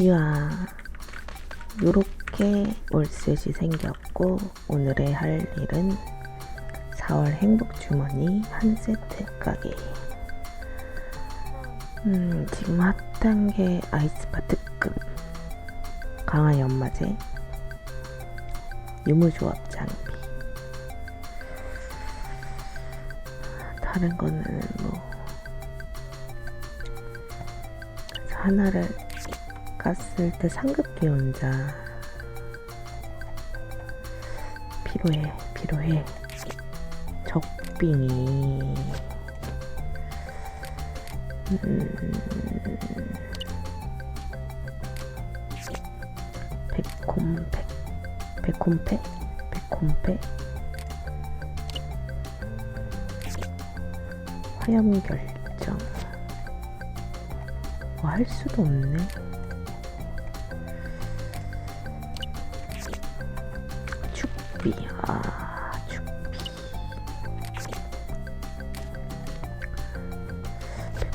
이야 요렇게 월셋이 생겼고 오늘의 할 일은 4월 행복주머니 한 세트 가게. 음, 지금 핫한 게 아이스바 특급 강한 연마제 유무조합 장비. 다른 거는 뭐 하나를 깠을 때 상급 기혼자 필요해 필요해. 적빙이. 음, 백콤팩 백콤팩 백콤팩 화염 결정. 뭐 할 수도 없네 축비. 아 축비.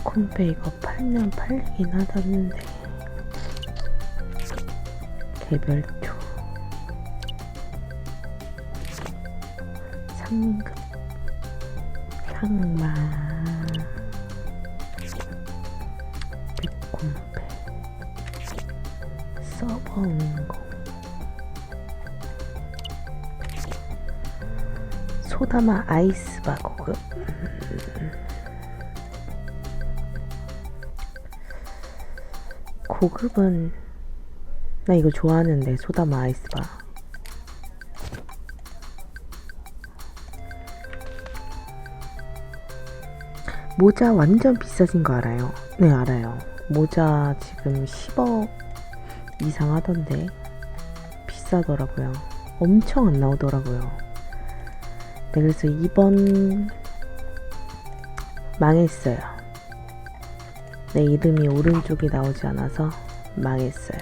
콤페 이거 팔면 팔리긴 하던데. 개별초. 상급. 상마. 백콤페 서버 운공 소다마 아이스 바 고급 고급은 나 이거 좋아하는데 소다마 아이스바 모자 완전 비싸진 거 알아요? 네 알아요. 모자 지금 10억 이상 하던데 비싸더라고요. 엄청 안 나오더라고요 네, 그래서 이번 망했어요. 내 이름이 오른쪽이 나오지 않아서 망했어요.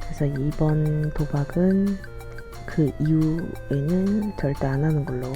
그래서 이번 도박은 그 이후에는 절대 안 하는 걸로